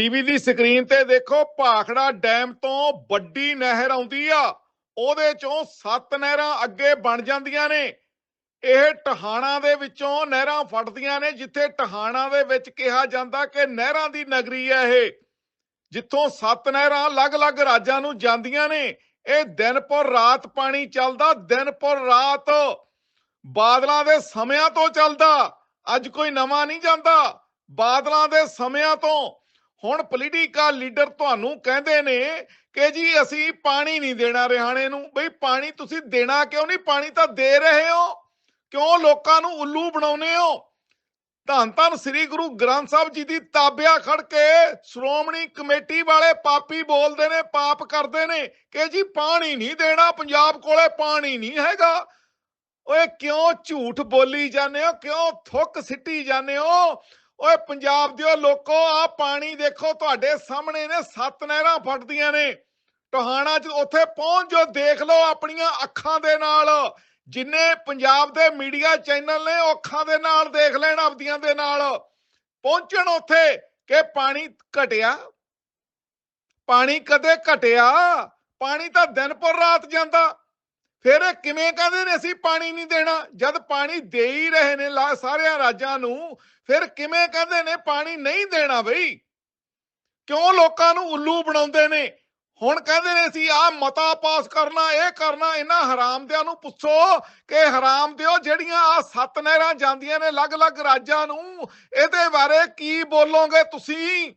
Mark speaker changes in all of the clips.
Speaker 1: TV ਦੀ screen ਤੇ ਦੇਖੋ, Bhakra dam ਤੋਂ ਵੱਡੀ ਨਹਿਰ ਆਉਂਦੀ ਆ। ਉਹਦੇ ਚੋਂ ਸੱਤ ਨਹਿਰਾਂ ਅੱਗੇ ਬਣ ਜਾਂਦੀਆਂ ਨੇ। ਇਹ ਟਹਾਣਾ ਦੇ ਵਿੱਚੋਂ ਨਹਿਰਾਂ ਫਟਦੀਆਂ ਨੇ, ਜਿੱਥੇ ਟਹਾਣਾ ਦੇ ਵਿੱਚ ਕਿਹਾ ਜਾਂਦਾ ਕਿ ਨਹਿਰਾਂ ਦੀ ਨਗਰੀ ਹੈ ਇਹ। ਜਿੱਥੋਂ ਸੱਤ ਨਹਿਰਾਂ ਅਲੱਗ-ਅਲੱਗ ਰਾਜਾਂ ਨੂੰ ਜਾਂਦੀਆਂ ਨੇ, ਇਹ ਦਿਨ ਪਰ ਰਾਤ ਪਾਣੀ ਚੱਲਦਾ, ਦਿਨ ਪਰ ਰਾਤ ਬਾਦਲਾਂ ਦੇ ਸਮਿਆਂ ਤੋਂ ਚੱਲਦਾ। ਅੱਜ ਕੋਈ ਨਵਾਂ ਨਹੀਂ ਜਾਂਦਾ। ਬਾਦਲਾਂ ਦੇ ਸਮਿਆਂ ਤੋਂ ਹੁਣ ਪੋਲੀਟੀਕਲ ਲੀਡਰ ਤੁਹਾਨੂੰ ਕਹਿੰਦੇ ਨੇ ਕਿ ਜੀ ਅਸੀਂ ਪਾਣੀ ਨਹੀਂ ਦੇਣਾ ਰਿਹਾਣੇ ਨੂੰ। ਬਈ ਪਾਣੀ ਤੁਸੀਂ ਦੇਣਾ ਕਿਉਂ ਨਹੀਂ? ਪਾਣੀ ਤਾਂ ਦੇ ਰਹੇ ਹੋ। ਕਿਉਂ ਲੋਕਾਂ ਨੂੰ ਉੱਲੂ ਬਣਾਉਨੇ ਹੋ? ਧੰਨ ਧੰਨ ਸ੍ਰੀ ਗੁਰੂ ਗ੍ਰੰਥ ਸਾਹਿਬ ਜੀ ਦੀ ਤਾਬਿਆ ਖੜ ਕੇ ਸ਼੍ਰੋਮਣੀ ਕਮੇਟੀ ਵਾਲੇ ਪਾਪੀ ਬੋਲਦੇ ਨੇ, ਪਾਪ ਕਰਦੇ ਨੇ ਕਿ ਜੀ ਪਾਣੀ ਨਹੀਂ ਦੇਣਾ, ਪੰਜਾਬ ਕੋਲੇ ਪਾਣੀ ਨਹੀਂ ਹੈਗਾ। ਓਏ ਕਿਉਂ ਝੂਠ ਬੋਲੀ ਜਾਂਦੇ ਹੋ? ਕਿਉਂ ਥੁੱਕ ਸਿੱਟੀ ਜਾਂਦੇ ਹੋ? ਓਏ ਪੰਜਾਬ ਦਿਓ ਲੋਕੋ ਆ ਪਾਣੀ ਦੇਖੋ, ਤੁਹਾਡੇ ਸਾਹਮਣੇ ਨੇ ਸੱਤ ਨਹਿਰਾਂ ਫਟਦੀਆਂ ਨੇ। ਟਹਾਣਾ ਚ ਉੱਥੇ ਪਹੁੰਚ ਜੋ ਦੇਖ ਲਓ ਆਪਣੀਆਂ ਅੱਖਾਂ ਦੇ ਨਾਲ। ਜਿੰਨੇ ਪੰਜਾਬ ਦੇ ਮੀਡੀਆ ਚੈਨਲ ਨੇ, ਉਹ ਅੱਖਾਂ ਦੇ ਨਾਲ ਦੇਖ ਲੈਣ ਆਪਦੀਆਂ ਦੇ ਨਾਲ। ਪਹੁੰਚਣ ਉੱਥੇ ਕਿ ਪਾਣੀ ਘਟਿਆ? ਪਾਣੀ ਕਦੇ ਘਟਿਆ? ਪਾਣੀ ਤਾਂ ਦਿਨ ਪਰ ਰਾਤ ਜਾਂਦਾ। ਫਿਰ ਇਹ ਕਿਵੇਂ ਕਹਿੰਦੇ ਨੇ ਅਸੀਂ ਪਾਣੀ ਨਹੀਂ ਦੇਣਾ? ਜਦ ਪਾਣੀ ਦੇ ਹੀ ਰਹੇ ਨੇ ਲਾ ਸਾਰਿਆਂ ਰਾਜਾਂ ਨੂੰ, ਫਿਰ ਕਿਵੇਂ ਕਹਿੰਦੇ ਨੇ ਪਾਣੀ ਨਹੀਂ ਦੇਣਾ ਬਈ? ਕਿਉਂ ਲੋਕਾਂ ਨੂੰ ਉੱਲੂ ਬਣਾਉਂਦੇ ਨੇ? ਹੁਣ ਕਹਿੰਦੇ ਨੇ ਅਸੀਂ ਆ ਮਤਾ ਪਾਸ ਕਰਨਾ, ਇਹ ਕਰਨਾ, ਇਹਨਾਂ ਹਰਾਮਦਿਆਂ ਨੂੰ ਪੁੱਛੋ ਕਿ ਹਰਾਮਦਿਓ ਜਿਹੜੀਆਂ ਆ ਸੱਤ ਨਹਿਰਾਂ ਜਾਂਦੀਆਂ ਨੇ ਅਲੱਗ-ਅਲੱਗ ਰਾਜਾਂ ਨੂੰ, ਇਹਦੇ ਬਾਰੇ ਕੀ ਬੋਲੋਗੇ ਤੁਸੀਂ?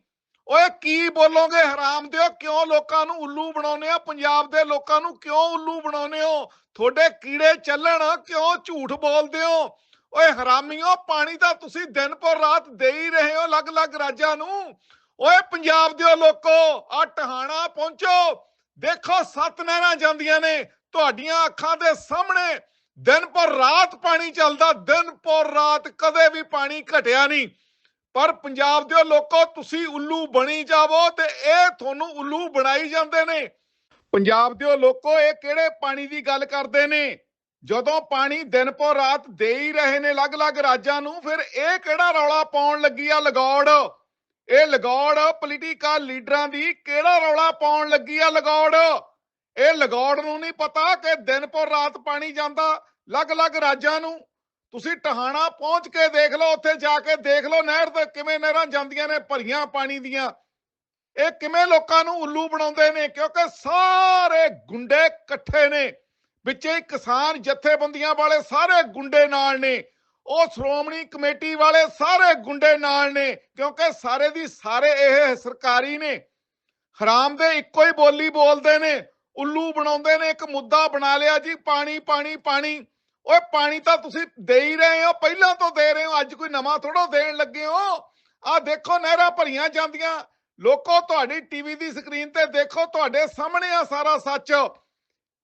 Speaker 1: ਓਏ ਕੀ ਬੋਲੋਗੇ? ਹਰਾਮ ਦਿਓ। ਕਿਉਂ ਲੋਕਾਂ ਨੂੰ ਉੱਲੂ ਬਣਾਉਨੇ ਆ ਪੰਜਾਬ ਦੇ ਲੋਕਾਂ ਨੂੰ ਕਿਉਂ ਉੱਲੂ ਬਣਾਉਨੇ ਹੋ? ਤੁਹਾਡੇ ਕੀੜੇ ਚੱਲਣ, ਕਿਉਂ ਝੂਠ ਬੋਲਦੇ ਹੋ? ਓਏ ਹਰਾਮੀਓ, ਪਾਣੀ ਤਾਂ ਤੁਸੀਂ ਦਿਨ ਪਰ ਰਾਤ ਦੇ ਹੀ ਰਹੇ ਹੋ ਅਲੱਗ-ਅਲੱਗ ਰਾਜਾਂ ਨੂੰ। ਓਏ ਪੰਜਾਬ ਦੇ ਲੋਕੋ, ਆ ਟਹਾਣਾ ਪਹੁੰਚੋ। ਦੇਖੋ, ਸੱਤ ਨਹਿਰਾਂ ਜਾਂਦੀਆਂ ਨੇ, ਤੁਹਾਡੀਆਂ ਅੱਖਾਂ ਦੇ ਸਾਹਮਣੇ। ਦਿਨ ਪਰ ਰਾਤ ਪਾਣੀ ਚੱਲਦਾ ਦਿਨ ਪਰ ਰਾਤ ਕਦੇ ਵੀ ਪਾਣੀ ਘਟਿਆ ਨਹੀਂ। ਪਰ ਪੰਜਾਬ ਦੇ ਲੋਕੋ, ਤੁਸੀਂ ਉੱਲੂ ਬਣੀ ਜਾਵੋ ਤੇ ਇਹ ਤੁਹਾਨੂੰ ਉੱਲੂ ਬਣਾਈ ਜਾਂਦੇ ਨੇ। ਪੰਜਾਬ ਦੇ ਲੋਕੋ, ਇਹ ਕਿਹੜੇ ਪਾਣੀ ਦੀ ਗੱਲ ਕਰਦੇ ਨੇ? ਜਦੋਂ ਪਾਣੀ ਦਿਨ ਪਰ ਰਾਤ ਦੇ ਹੀ ਰਹੇ ਨੇ ਅਲੱਗ-ਅਲੱਗ ਰਾਜਾਂ ਨੂੰ, ਫਿਰ ਇਹ ਕਿਹੜਾ ਰੌਲਾ ਪਾਉਣ ਲੱਗੀ ਆ ਲਗੌੜ? ਇਹ ਲਗੌੜ ਪੋਲੀਟੀਕਲ ਲੀਡਰਾਂ ਦੀ ਕਿਹੜਾ ਰੌਲਾ ਪਾਉਣ ਲੱਗੀ ਆ ਲਗੌੜ? ਇਹ ਲਗੌੜ ਨੂੰ ਨਹੀਂ ਪਤਾ ਕਿ ਦਿਨ ਪੋ ਰਾਤ ਪਾਣੀ ਜਾਂਦਾ ਅਲੱਗ-ਅਲੱਗ ਰਾਜਾਂ ਨੂੰ। ਤੁਸੀਂ ਟਹਾਣਾ ਪਹੁੰਚ ਕੇ ਦੇਖ ਲਓ, ਉੱਥੇ ਜਾ ਕੇ ਦੇਖ ਲਓ ਨਹਿਰ ਤੇ ਕਿਵੇਂ ਨਹਿਰਾਂ ਜਾਂਦੀਆਂ ਨੇ, ਭਰੀਆਂ ਪਾਣੀ ਦੀਆਂ। ਇਹ ਕਿਵੇਂ ਲੋਕਾਂ ਨੂੰ ਉੱਲੂ ਬਣਾਉਂਦੇ ਨੇ, ਕਿਉਂਕਿ ਸਾਰੇ ਗੁੰਡੇ ਇਕੱਠੇ ਨੇ। ਵਿੱਚੇ ਕਿਸਾਨ ਜਥੇਬੰਦੀਆਂ ਵਾਲੇ ਸਾਰੇ ਗੁੰਡੇ ਨਾਲ ਨੇ। ਉਹ ਸ਼੍ਰੋਮਣੀ ਕਮੇਟੀ ਵਾਲੇ ਸਾਰੇ ਗੁੰਡੇ ਨਾਲ ਨੇ, ਕਿਉਂਕਿ ਸਾਰੇ ਦੀ ਸਾਰੇ ਇਹ ਸਰਕਾਰੀ ਨੇ। ਹਰਾਮ ਦੇ ਇੱਕੋ ਹੀ ਬੋਲੀ ਬੋਲਦੇ ਨੇ, ਉੱਲੂ ਬਣਾਉਂਦੇ ਨੇ, ਇੱਕ ਮੁੱਦਾ ਬਣਾ ਲਿਆ ਜੀ, ਪਾਣੀ ਪਾਣੀ ਪਾਣੀ। ਓਏ ਪਾਣੀ ਤਾਂ ਤੁਸੀਂ ਦੇ ਹੀ ਰਹੇ ਹੋ, ਪਹਿਲਾਂ ਤੋਂ ਦੇ ਰਹੇ ਹੋ, ਅੱਜ ਕੋਈ ਨਵਾਂ ਥੋੜਾ ਦੇਣ ਲੱਗੇ ਹੋ। ਆਹ ਦੇਖੋ ਨਹਿਰਾਂ ਭਰੀਆਂ ਜਾਂਦੀਆਂ। ਲੋਕੋ, ਤੁਹਾਡੀ ਟੀਵੀ ਦੀ ਸਕਰੀਨ ਤੇ ਦੇਖੋ, ਤੁਹਾਡੇ ਸਾਹਮਣੇ ਆ ਸਾਰਾ ਸੱਚ।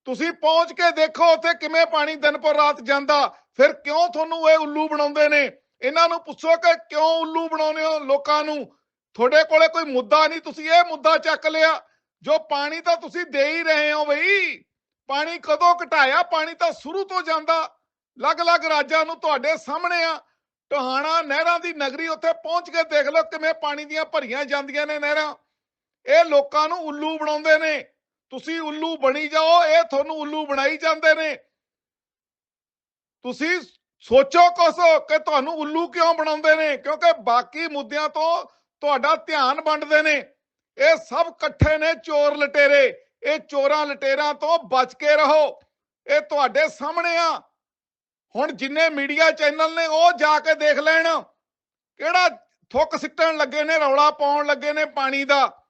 Speaker 1: ਤੁਸੀਂ ਪਹੁੰਚ ਕੇ ਦੇਖੋ ਉੱਥੇ ਕਿਵੇਂ ਪਾਣੀ ਦਿਨ ਪਰ ਰਾਤ ਜਾਂਦਾ। ਫਿਰ ਕਿਉਂ ਤੁਹਾਨੂੰ ਇਹ ਉੱਲੂ ਬਣਾਉਂਦੇ ਨੇ? ਇਹਨਾਂ ਨੂੰ ਪੁੱਛੋ ਕਿ ਕਿਉਂ ਉੱਲੂ ਬਣਾਉਂਦੇ ਹੋ ਲੋਕਾਂ ਨੂੰ? ਤੁਹਾਡੇ ਕੋਲੇ ਕੋਈ ਮੁੱਦਾ ਨਹੀਂ, ਤੁਸੀਂ ਇਹ ਮੁੱਦਾ ਚੱਕ ਲਿਆ। ਜੋ ਪਾਣੀ ਤਾਂ ਤੁਸੀਂ ਦੇ ਹੀ ਰਹੇ ਹੋ ਬਈ। ਪਾਣੀ ਕਦੋਂ ਘਟਾਇਆ? ਪਾਣੀ ਤਾਂ ਸ਼ੁਰੂ ਤੋਂ ਜਾਂਦਾ। ਅਲੱਗ-ਅਲੱਗ ਰਾਜਾਂ ਨੂੰ ਤੁਹਾਡੇ ਸਾਹਮਣੇ ਆ। ਟਹਾਣਾ ਨਹਿਰਾਂ ਦੀ ਨਗਰੀ ਉੱਥੇ ਪਹੁੰਚ ਕੇ ਦੇਖ ਲਓ ਕਿਵੇਂ ਪਾਣੀ ਦੀਆਂ ਭਰੀਆਂ ਜਾਂਦੀਆਂ ਨੇ ਨਹਿਰਾਂ। ਇਹ ਲੋਕਾਂ ਨੂੰ ਉੱਲੂ ਬਣਾਉਂਦੇ ਨੇ। ਤੁਸੀਂ ਉੱਲੂ ਬਣੀ ਜਾਓ, ਇਹ ਤੁਹਾਨੂੰ ਉੱਲੂ ਬਣਾਈ ਜਾਂਦੇ ਨੇ। ਤੁਸੀਂ ਸੋਚੋ ਕੁਛ ਕਿ ਤੁਹਾਨੂੰ ਉੱਲੂ ਕਿਉਂ ਬਣਾਉਂਦੇ ਨੇ? ਕਿਉਂਕਿ ਬਾਕੀ ਮੁੱਦਿਆਂ ਤੋਂ ਤੁਹਾਡਾ ਧਿਆਨ ਵੰਡਦੇ ਨੇ। ਇਹ ਸਭ ਇਕੱਠੇ ਨੇ ਚੋਰ ਲਟੇਰੇ। ਇਹ ਚੋਰਾਂ ਲਟੇਰਾਂ ਤੋਂ ਬਚ ਕੇ ਰਹੋ। ਇਹ ਤੁਹਾਡੇ ਸਾਹਮਣੇ ਆ। ਹੁਣ ਜਿੰਨੇ ਮੀਡੀਆ ਚੈਨਲ ਨੇ, ਉਹ ਜਾ ਕੇ ਦੇਖ ਲੈਣ। ਕਿਹੜਾ ਥੁੱਕ ਸਿੱਟਣ ਲੱਗੇ ਨੇ, ਰੌਲਾ ਪਾਉਣ ਲੱਗੇ ਨੇ ਪਾਣੀ ਦਾ।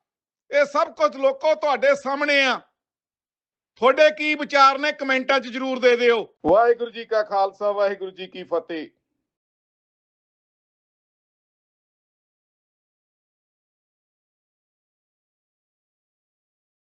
Speaker 1: ਇਹ ਸਭ ਕੁਝ ਲੋਕੋ ਤੁਹਾਡੇ ਸਾਹਮਣੇ ਆ। ਤੁਹਾਡੇ ਕੀ ਵਿਚਾਰ ਨੇ, ਕਮੈਂਟਾਂ 'ਚ ਜਰੂਰ ਦੇ ਦਿਓ। ਵਾਹਿਗੁਰੂ ਜੀ ਕਾ ਖਾਲਸਾ, ਵਾਹਿਗੁਰੂ ਜੀ ਕੀ ਫਤਿਹ।